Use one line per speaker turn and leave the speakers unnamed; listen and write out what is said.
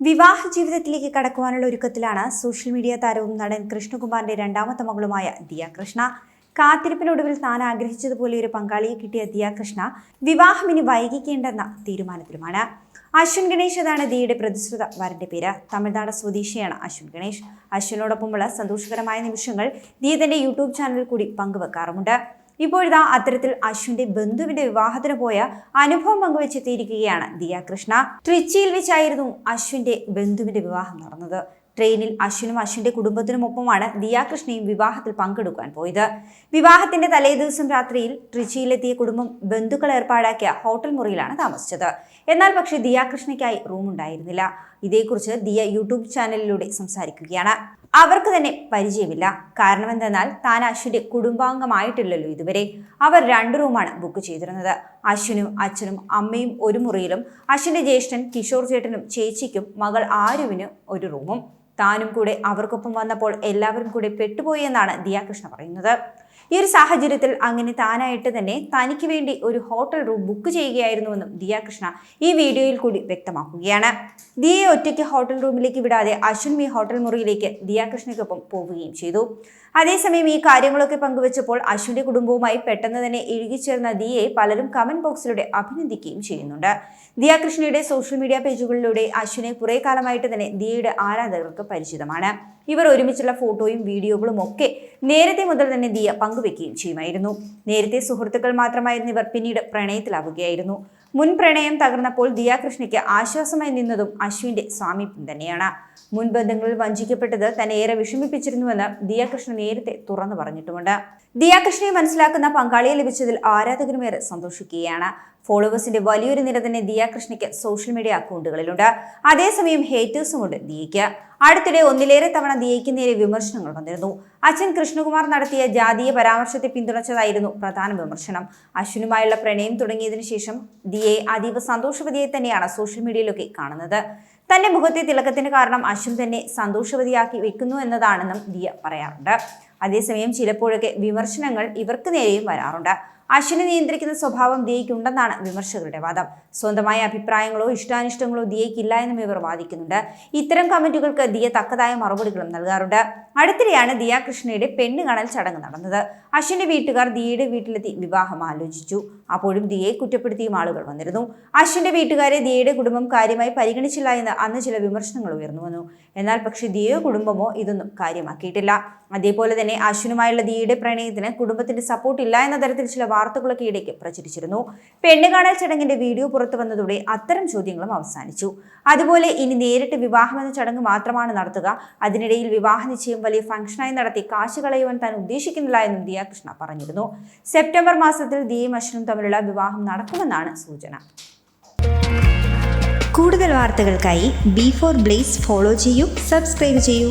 വിവാഹ ജീവിതത്തിലേക്ക് കടക്കുവാനുള്ള ഒരുക്കത്തിലാണ് സോഷ്യൽ മീഡിയ താരവും നടൻ കൃഷ്ണകുമാറിന്റെ രണ്ടാമത്തെ മകളുമായ ദിയ കൃഷ്ണ. കാത്തിരിപ്പിനൊടുവിൽ താൻ ആഗ്രഹിച്ചതുപോലെ ഒരു പങ്കാളിയെ കിട്ടിയ ദിയ കൃഷ്ണ വിവാഹം ഇനി വൈകിക്കേണ്ടെന്ന തീരുമാനത്തിലുമാണ്. അശ്വിൻ ഗണേഷ് അതാണ് ദിയയുടെ പ്രതിശ്രുത. വരന്റെ പേര് തമിഴ്നാട് സ്വദേശിയാണ് അശ്വിൻ ഗണേഷ്. അശ്വിനോടൊപ്പമുള്ള സന്തോഷകരമായ നിമിഷങ്ങൾ ദിയ തന്റെ യൂട്യൂബ് ചാനലിൽ കൂടി പങ്കുവെക്കാറുമുണ്ട്. ഇപ്പോഴിതാ അത്തരത്തിൽ അശ്വിന്റെ ബന്ധുവിന്റെ വിവാഹത്തിന് പോയ അനുഭവം പങ്കുവെച്ചെത്തിയിരിക്കുകയാണ് ദിയ കൃഷ്ണ. ട്രിച്ചിയിൽ വെച്ചായിരുന്നു അശ്വിന്റെ ബന്ധുവിന്റെ വിവാഹം നടന്നത്. ട്രെയിനിൽ അശ്വിനും അശ്വിന്റെ കുടുംബത്തിനുമൊപ്പമാണ് ദിയ കൃഷ്ണയും വിവാഹത്തിൽ പങ്കെടുക്കാൻ പോയത്. വിവാഹത്തിന്റെ തലേദിവസം രാത്രിയിൽ ട്രിച്ചിയിലെത്തിയ കുടുംബം ബന്ധുക്കൾ ഏർപ്പാടാക്കിയ ഹോട്ടൽ മുറിയിലാണ് താമസിച്ചത്. എന്നാൽ പക്ഷേ ദിയ കൃഷ്ണയ്ക്കായി റൂം ഉണ്ടായിരുന്നില്ല ഇതേക്കുറിച്ച് ദിയ യൂട്യൂബ് ചാനലിലൂടെ സംസാരിക്കുകയാണ്. അവർക്ക് തന്നെ പരിചയമില്ല. കാരണം എന്തെന്നാൽ താൻ അശ്വിന്റെ കുടുംബാംഗമായിട്ടില്ലല്ലോ ഇതുവരെ. അവർ രണ്ട് റൂമാണ് ബുക്ക് ചെയ്തിരുന്നത്. അശ്വിനും അച്ഛനും അമ്മയും ഒരു മുറിയിലും അശ്വിന്റെ ജ്യേഷ്ഠൻ കിഷോർ ചേട്ടനും ചേച്ചിക്കും മകൾ ആരുവിന് ഒരു റൂമും. താനും കൂടെ അവർക്കൊപ്പം വന്നപ്പോൾ എല്ലാവരും കൂടെ പെട്ടുപോയി എന്നാണ് ദിയാകൃഷ്ണ പറയുന്നത്. ഈ ഒരു സാഹചര്യത്തിൽ അങ്ങനെ താനായിട്ട് തന്നെ തനിക്ക് വേണ്ടി ഒരു ഹോട്ടൽ റൂം ബുക്ക് ചെയ്യുകയായിരുന്നുവെന്നും ദിയാകൃഷ്ണ ഈ വീഡിയോയിൽ കൂടി വ്യക്തമാക്കുകയാണ്. ദിയെ ഒറ്റയ്ക്ക് ഹോട്ടൽ റൂമിലേക്ക് വിടാതെ അശ്വിൻ ഹോട്ടൽ മുറിയിലേക്ക് ദിയ ദിയാകൃഷ്ണയ്ക്കൊപ്പം പോവുകയും ചെയ്തു. അതേസമയം ഈ കാര്യങ്ങളൊക്കെ പങ്കുവച്ചപ്പോൾ അശ്വിന്റെ കുടുംബവുമായി പെട്ടെന്ന് തന്നെ ഇഴുകിച്ചേർന്ന ദിയെ പലരും കമന്റ് ബോക്സിലൂടെ അഭിനന്ദിക്കുകയും ചെയ്യുന്നുണ്ട്. ദിയ കൃഷ്ണയുടെ സോഷ്യൽ മീഡിയ പേജുകളിലൂടെ അശ്വിനെ കുറെ കാലമായിട്ട് തന്നെ ദിയയുടെ ആരാധകർക്ക് പരിചിതമാണ്. ഇവർ ഒരുമിച്ചുള്ള ഫോട്ടോയും വീഡിയോകളും ഒക്കെ നേരത്തെ മുതൽ തന്നെ ദിയ പങ്കുവെക്കുകയും ചെയ്യുമായിരുന്നു. നേരത്തെ സുഹൃത്തുക്കൾ മാത്രമായിരുന്നു ഇവർ പിന്നീട് പ്രണയത്തിലാവുകയായിരുന്നു. മുൻ പ്രണയം തകർന്നപ്പോൾ ദിയാകൃഷ്ണയ്ക്ക് ആശ്വാസമായി നിന്നതും അശ്വിന്റെ സാമീപ്യം തന്നെയാണ്. മുൻ ബന്ധങ്ങളിൽ വഞ്ചിക്കപ്പെട്ടത് തന്നെ ഏറെ വിഷമിപ്പിച്ചിരുന്നുവെന്ന് ദിയാകൃഷ്ണ നേരത്തെ തുറന്നു പറഞ്ഞിട്ടുമുണ്ട്. ദിയാകൃഷ്ണയെ മനസ്സിലാക്കുന്ന പങ്കാളിയെ ലഭിച്ചതിൽ ആരാധകരുമേറെ സന്തോഷിക്കുകയാണ്. ഫോളോവേഴ്സിന്റെ വലിയൊരു നിര തന്നെ ദിയാകൃഷ്ണയ്ക്ക് സോഷ്യൽ മീഡിയ അക്കൗണ്ടുകളിലുണ്ട്. അതേസമയം ഹേറ്റേഴ്സും ഉണ്ട് ദിയയ്ക്ക്. അടുത്തിടെ ഒന്നിലേറെ തവണ ദിയയ്ക്ക് നേരെ വിമർശനങ്ങൾ വന്നിരുന്നു. അച്ഛൻ കൃഷ്ണകുമാർ നടത്തിയ ജാതീയ പരാമർശത്തെ പിന്തുണച്ചതായിരുന്നു പ്രധാന വിമർശനം. അശ്വിനുമായുള്ള പ്രണയം തുടങ്ങിയതിനു ശേഷം ദിയെ അതീവ സന്തോഷവതിയെ തന്നെയാണ് സോഷ്യൽ മീഡിയയിലൊക്കെ കാണുന്നത്. തന്റെ മുഖത്തെ തിളക്കത്തിന് കാരണം അശ്വിൻ തന്നെ സന്തോഷവതിയാക്കി വെക്കുന്നു എന്നതാണെന്നും ദിയ പറയാറുണ്ട്. അതേസമയം ചിലപ്പോഴൊക്കെ വിമർശനങ്ങൾ ഇവർക്ക് നേരെയും വരാറുണ്ട്. അശ്വിനെ നിയന്ത്രിക്കുന്ന സ്വഭാവം ദിയയ്ക്കുണ്ടെന്നാണ് വിമർശകരുടെ വാദം. സ്വന്തമായ അഭിപ്രായങ്ങളോ ഇഷ്ടാനിഷ്ടങ്ങളോ ദിയയ്ക്കില്ല എന്നും ഇവർ വാദിക്കുന്നുണ്ട്. ഇത്തരം കമന്റുകൾക്ക് ദിയ തക്കതായ മറുപടികളും നൽകാറുണ്ട്. അടുത്തിടെയാണ് ദിയ കൃഷ്ണയുടെ പെണ്ണ് കാണൽ ചടങ്ങ് നടന്നത്. അശ്വിന്റെ വീട്ടുകാർ ദിയയുടെ വീട്ടിലെത്തി വിവാഹം ആലോചിച്ചു. അപ്പോഴും ദിയയെ കുറ്റപ്പെടുത്തിയും ആളുകൾ വന്നിരുന്നു. അശ്വിന്റെ വീട്ടുകാരെ ദിയയുടെ കുടുംബം കാര്യമായി പരിഗണിച്ചില്ല എന്ന് അന്ന് ചില വിമർശനങ്ങൾ ഉയർന്നു വന്നു. എന്നാൽ പക്ഷേ ദിയയോ കുടുംബമോ ഇതൊന്നും കാര്യമാക്കിയിട്ടില്ല. അതേപോലെ തന്നെ അശ്വിനുമായുള്ള ദിയയുടെ പ്രണയത്തിന് കുടുംബത്തിന്റെ സപ്പോർട്ട് ഇല്ല എന്ന തരത്തിൽ ചില വാർത്തകളൊക്കെ ഇടയ്ക്ക് പ്രചരിച്ചിരുന്നു. പെണ്ണുകാണൽ ചടങ്ങിന്റെ വീഡിയോ പുറത്തു വന്നതോടെ അത്തരം ചോദ്യങ്ങളും അവസാനിച്ചു. അതുപോലെ ഇനി നേരിട്ട് വിവാഹം എന്ന ചടങ്ങ് മാത്രമാണ് നടത്തുക. അതിനിടയിൽ വിവാഹ നിശ്ചയം വലിയ ഫംഗ്ഷനായി നടത്തി കാശ് കളയുവാൻ താൻ ഉദ്ദേശിക്കുന്നില്ല എന്നും ദിയ കൃഷ്ണ പറഞ്ഞിരുന്നു. സെപ്റ്റംബർ മാസത്തിൽ ദിയയും അശ്വനും തമ്മിലുള്ള വിവാഹം നടക്കുമെന്നാണ് സൂചന. കൂടുതൽ വാർത്തകൾക്കായി ബി ഫോർ ബ്ലേസ് ഫോളോ ചെയ്യൂ സബ്സ്ക്രൈബ് ചെയ്യൂ.